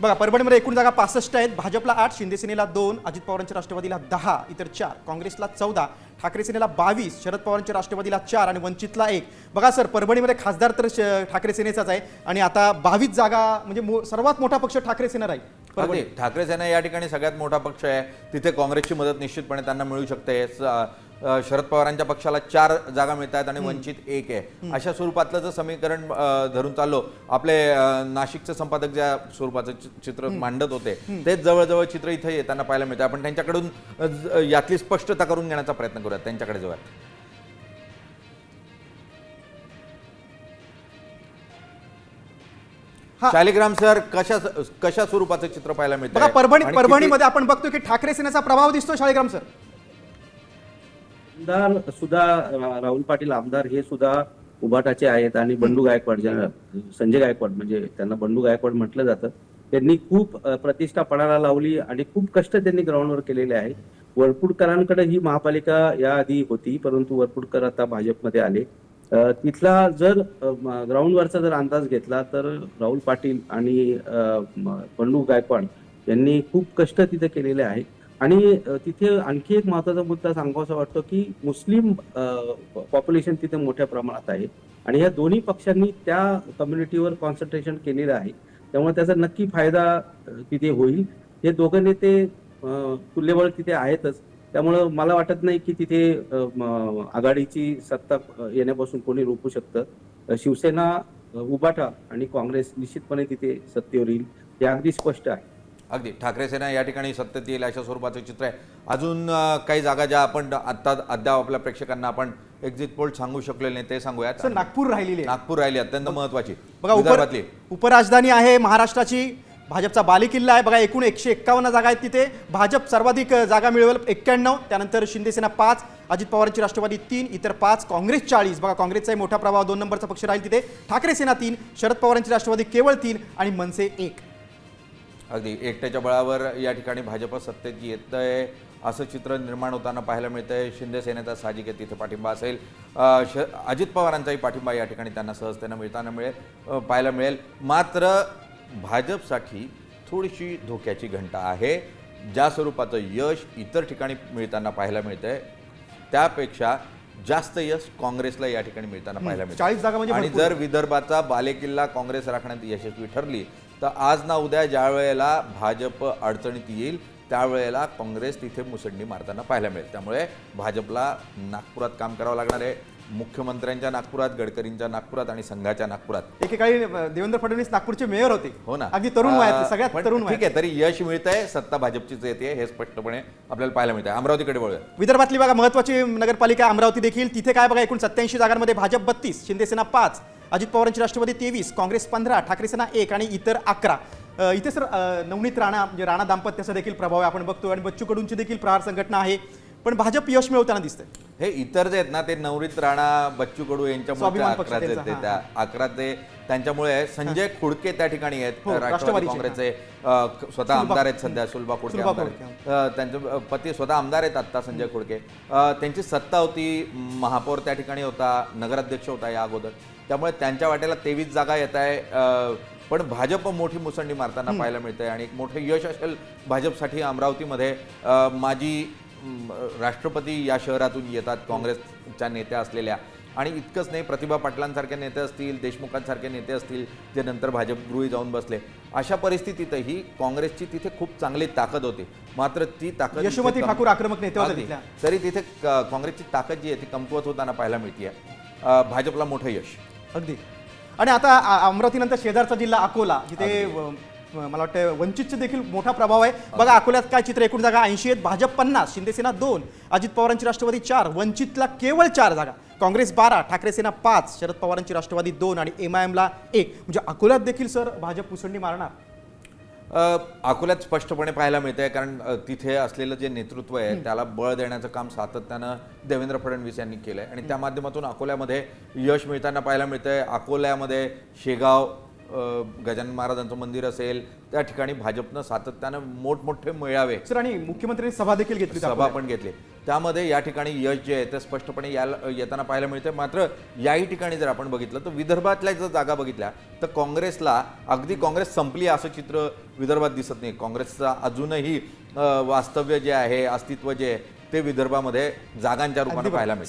बघा परभणीमध्ये एकूण जागा पासष्ट आहेत. भाजपला आठ शिंदेसेनेला दोन अजित पवारांच्या राष्ट्रवादीला दहा इतर चार काँग्रेसला चौदा ठाकरे सेनेला बावीस शरद पवारांच्या राष्ट्रवादीला चार आणि वंचितला एक. बघा सर परभणीमध्ये खासदार तर श- ठाकरे सेनेचाच आहे. आणि आता बावीस जागा म्हणजे मो- सर्वात मोठा पक्ष ठाकरे सेना राहील. अगदी. ठाकरे सेना या ठिकाणी सगळ्यात मोठा पक्ष आहे. तिथे काँग्रेसची मदत निश्चितपणे त्यांना मिळू शकते. शरद पवारांच्या पक्षाला चार जागा मिळत आहेत आणि वंचित एक आहे. अशा स्वरूपातलं जर समीकरण धरून चाललो आपले नाशिकचे संपादक ज्या स्वरूपाचं चित्र मांडत होते तेच जवळजवळ चित्र इथे येताना पाहायला मिळतं. आपण त्यांच्याकडून यातली स्पष्टता करून घेण्याचा प्रयत्न करूयात त्यांच्याकडे जाऊयात. शालिग्राम सर कशा कशा स्वरूपाचं चित्र पाहायला मिळतं बघा परभणी किती- परभणीमध्ये आपण बघतो की ठाकरे सेनेचा प्रभाव दिसतो शाळेग्राम सर. आमदार सुद्धा राहुल पाटील आमदार हे सुद्धा उबाटाचे आहेत आणि बंडू गायकवाड ज्या संजय गायकवाड म्हणजे त्यांना बंडू गायकवाड म्हटलं जातं. त्यांनी खूप प्रतिष्ठा पणाला लावली आणि खूप कष्ट त्यांनी ग्राउंडवर केलेले आहे वरपुडकरांकडे ही महापालिका याआधी होती परंतु वरपुडकर आता भाजपमध्ये आले. तिथला जर ग्राउंडवरचा जर अंदाज घेतला तर राहुल पाटील आणि पंडू बंडू गायकवाड यांनी खूप कष्ट तिथे केलेले आहे आणि तिथे आणखी एक महत्त्वाचा मुद्दा सांगावासा वाटतो की मुस्लिम पॉप्युलेशन तिथे मोठ्या प्रमाणात आहे. आणि या दोन्ही पक्षांनी त्या कम्युनिटीवर कॉन्सन्ट्रेशन केलेलं आहे. त्यामुळे त्याचा नक्की फायदा तिथे होईल. हे दोघं नेते अ, तुल्यबळ तिथे आहेतच. त्यामुळं मला वाटत नाही की तिथे आघाडीची सत्ता येण्यापासून कोणी रोखू शकतं. शिवसेना अ, उबाटा आणि काँग्रेस निश्चितपणे तिथे सत्तेवर येईल हे अगदी स्पष्ट आहे. अगदी. ठाकरे सेना या ठिकाणी सत्तेत येईल अशा स्वरूपाचं चित्र आहे. अजून काही जागा ज्या आपण आता अद्याप आपल्या प्रेक्षकांना आपण एक्झिट पोल सांगू शकलेले नाही ते सांगूयात. सर नागपूर राहिलेली आहे. नागपूर राहिली अत्यंत महत्वाची बघा उपराजधानी आहे महाराष्ट्राची. भाजपचा बालेकिल्ला आहे. बघा एकूण एकशे एक्कावन्न जागा आहेत तिथे. भाजप सर्वाधिक जागा मिळवेल एक्क्याण्णव. त्यानंतर शिंदेसेना पाच अजित पवारांची राष्ट्रवादी तीन इतर पाच काँग्रेस चाळीस. बघा काँग्रेसचाही मोठा प्रभाव दोन नंबरचा पक्ष राहील तिथे. ठाकरे सेना तीन शरद पवारांची राष्ट्रवादी केवळ तीन आणि मनसे एक. अगदी. एकट्याच्या बळावर या ठिकाणी भाजप सत्तेत येत आहे असं चित्र निर्माण होताना पाहायला मिळतं शिंदे सेनेचा साहजिक तिथे पाठिंबा असेल. श अजित पवारांचाही पाठिंबा या ठिकाणी त्यांना सहजतेनं मिळताना मिळेल पाहायला मिळेल. मात्र भाजपसाठी थोडीशी धोक्याची घंटा आहे ज्या स्वरूपाचं यश इतर ठिकाणी मिळताना पाहायला मिळतंय त्यापेक्षा जास्त यश काँग्रेसला या ठिकाणी मिळताना पाहायला मिळतं 40 जागा म्हणजे आणि. जर विदर्भाचा बालेकिल्ला काँग्रेस राखण्यात यशस्वी ठरली तर आज ना उद्या ज्या वेळेला भाजप अडचणीत येईल त्यावेळेला काँग्रेस तिथे मुसंडी मारताना पाहायला मिळेल. त्यामुळे भाजपला नागपुरात काम करावं लागणार आहे. मुख्यमंत्र्यांच्या नागपुरात गडकरींच्या नागपुरात आणि संघाच्या नागपुरात. एकेकाळी देवेंद्र फडणवीस नागपूरचे मेयर होते. हो ना. अगदी तरुण सगळ्यात तरुण ठीक आहे तरी यश मिळतंय सत्ता भाजपचीच येते हे स्पष्टपणे आपल्याला पाहायला मिळतंय. अमरावतीकडे वळूया. विदर्भातली बघा महत्वाची नगरपालिका अमरावती देखील. तिथे काय बघा एकूण सत्याऐंशी जागांमध्ये भाजप बत्तीस शिंदेसेना पाच अजित पवारांची राष्ट्रवादी तेवीस काँग्रेस पंधरा ठाकरे सेना एक आणि इतर अकरा. इथे सर नवनीत राणा म्हणजे राणा दाम्पत्याचा देखील प्रभाव आहे. आपण बघतो आणि बच्चू कडूंची देखील प्रहार संघटना आहे. पण भाजप यश मिळवताना दिसतंय. हे इतर जे आहेत ना ते नवरीत राणा बच्चू कडू यांच्यामुळे स्वाभिमान पक्ष अकरा त्यांचा, त्या अकरा ते त्यांच्यामुळे संजय खोडके त्या ठिकाणी आहेत. हो, राष्ट्रवादी राष्ट्रवादीचे, काँग्रेसचे अ, क- स्वतः आमदार आहेत सध्या सुलभा खोडके सुलभा आमदार खोडके, आहेत. अ, त्यांचे अ, पती स्वतः आमदार आहेत आत्ता संजय खोडके. अ, त्यांची सत्ता होती महापौर त्या ठिकाणी होता नगराध्यक्ष होता या अगोदर. त्यामुळे त्यांच्या वाट्याला तेवीस जागा येत आहे अ, पण भाजप मोठी मुसंडी मारताना पाहायला मिळतंय आणि एक मोठं यश असेल भाजपसाठी अमरावतीमध्ये. माजी राष्ट्रपती या शहरातून येतात काँग्रेसच्या नेत्या असलेल्या. आणि इतकंच नाही प्रतिभा पाटलांसारखे नेते असतील देशमुखांसारखे नेते असतील जे नंतर भाजप गृही जाऊन बसले. अशा परिस्थितीतही काँग्रेसची तिथे खूप चांगली ताकद होती. मात्र ती ताकद यशोमती ठाकूर आक्रमक नेते. तरी तिथे काँग्रेसची ताकद जी आहे ती कमकुवत होताना पाहायला मिळते भाजपला मोठं यश. अगदी. आणि आता अमरावतीनंतर शेजारचा जिल्हा अकोला जिथे व- मला वाटतं वंचितचे देखील मोठा प्रभाव आहे. बघा अकोल्यात काय चित्र एकूण जागा ऐंशी आहेत. भाजप पन्नास शिंदेसेना दोन अजित पवारांची राष्ट्रवादी चार वंचितला केवळ चार जागा. काँग्रेस बारा ठाकरे सेना पाच शरद पवारांची राष्ट्रवादी दोन आणि एम आय एमला एक. म्हणजे अकोल्यात देखील सर भाजप मुसंडी मारणार. अकोल्यात स्पष्टपणे पाहायला मिळतंय कारण अ, तिथे असलेलं जे नेतृत्व आहे त्याला बळ देण्याचं काम सातत्यानं देवेंद्र फडणवीस यांनी केलंय. आणि त्या माध्यमातून अकोल्यामध्ये यश मिळताना पाहायला मिळतंय. अकोल्यामध्ये शेगाव गजानन महाराजांचं मंदिर असेल त्या ठिकाणी भाजपनं सातत्यानं मोठमोठे मेळावे. सर आणि मुख्यमंत्र्यांनी सभा देखील घेतली सभा पण घेतली. त्यामध्ये या ठिकाणी यश जे आहे ते स्पष्टपणे याला येताना पाहायला मिळते मात्र याही ठिकाणी जर आपण बघितलं तर विदर्भातल्या जर जागा बघितल्या तर काँग्रेसला अगदी काँग्रेस संपली असं चित्र विदर्भात दिसत नाही. काँग्रेसचं अजूनही वास्तव्य जे आहे अस्तित्व जे आहे ते विदर्भामध्ये जागांच्या रूपाने पाहायला. मिळतं.